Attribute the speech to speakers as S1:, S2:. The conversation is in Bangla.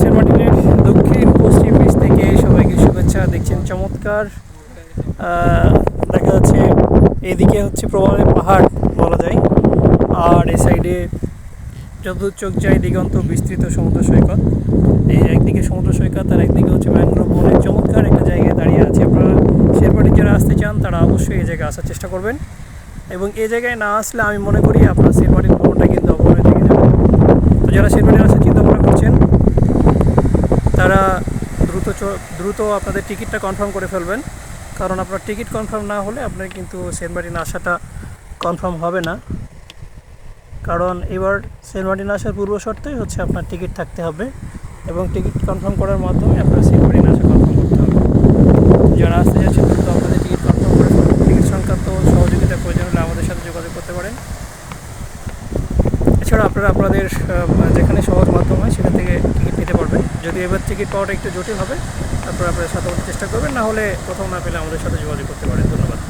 S1: সেন্ট মার্টিনের দক্ষিণ পশ্চিম বিচ থেকে সবাইকে শুভেচ্ছা। দেখছেন চমৎকার দেখা যাচ্ছে এদিকে হচ্ছে প্রবাহের পাহাড় বলা যায়, আর এই সাইডে যতদূর চোখ যায় দিগন্ত বিস্তৃত সমুদ্র সৈকত। এই একদিকে সমুদ্র সৈকত, আর একদিকে হচ্ছে ম্যানগ্রোভ বনের চমৎকার একটা জায়গায় দাঁড়িয়ে আছে। আপনারা শেরপাটি যারা আসতে চান, তারা অবশ্যই এই জায়গায় আসার চেষ্টা করবেন। এবং এই জায়গায় না আসলে আমি মনে করি আপনার শেরপাটির ভ্রমণটা কিন্তু অপরে থেকে যাবে তো যারা শেরপাটি আসার চিন্তা ভাবনা করছেন তারা দ্রুত দ্রুত আপনাদের টিকিটটা কনফার্ম করে ফেলবেন। কারণ আপনার টিকিট কনফার্ম না হলে আপনার কিন্তু সেন্ট মার্টিন আসাটা কনফার্ম হবে না। কারণ এবার সেন্ট মার্টিন আসার পূর্ব শর্তেই হচ্ছে আপনার টিকিট থাকতে হবে এবং টিকিট কনফার্ম করার মাধ্যমে আপনার সেন্ট মার্টিন আসা কনফার্ম করতে হবে। যারা আসতে যাচ্ছেন দ্রুত আপনাদের টিকিট কনফার্ম করে টিকিট সংক্রান্ত সহযোগিতা প্রয়োজন হলে আমাদের সাথে যোগাযোগ করতে পারেন। এছাড়া আপনারা আপনাদের যেখানে সহজ মাধ্যম যদি এবার টিকিট পাওয়াটা একটু জটিল হবে, তারপর আপনারা সাথে চেষ্টা করবেন, না হলে কোথাও না পেলে আমাদের সাথে যোগাযোগ করতে পারেন। ধন্যবাদ।